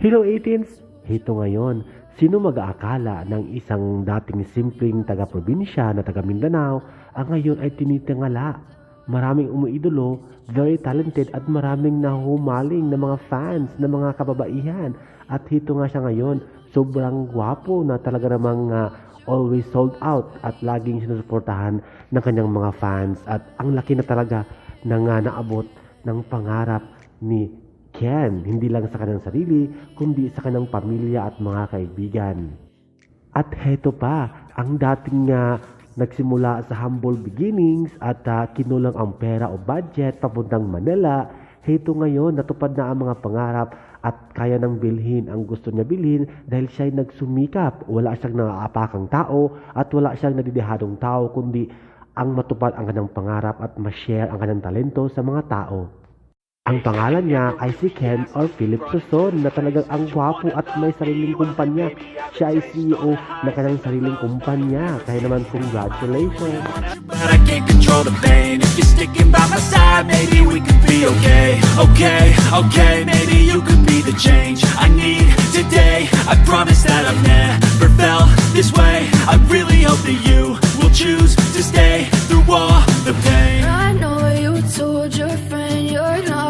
Hello 18s! Hito ngayon, sino mag-aakala ng isang dating simpleng taga-probinsya na taga Mindanao ang ngayon ay tinitingala? Maraming umuidolo, very talented at maraming nahumaling na mga fans na mga kababaihan. At hito nga siya ngayon, sobrang gwapo na talaga namang ah, always sold out at laging sinusuportahan ng kanyang mga fans. At ang laki na talaga ng ah, naabot ng pangarap ni Ken, hindi lang sa kanyang sarili, kundi sa kanyang pamilya at mga kaibigan. At heto pa, ang dating nga nagsimula sa humble beginnings at ah, kinulang ang pera o budget papuntang Manila, heto ngayon natupad na ang mga pangarap at kaya nang bilhin ang gusto niya bilhin dahil siya ay nagsumikap. Wala siyang naaapakang tao at wala siyang nadidihadong tao kundi ang matupad ang kanyang pangarap at ma-share ang kanyang talento sa mga tao. Ang pangalan niya ay si Ken or Philip Suson na talagang ang gwapo at may sariling kumpanya. Siya ay CEO ng kanyang sariling kumpanya. Kaya naman congratulations! But I can't control the pain If you're sticking by my side Maybe we could be okay Okay, okay Maybe you could be the change I need today I promise that I've never felt this way I really hope that you will choose to stay Through all the pain I know you told your friend you're not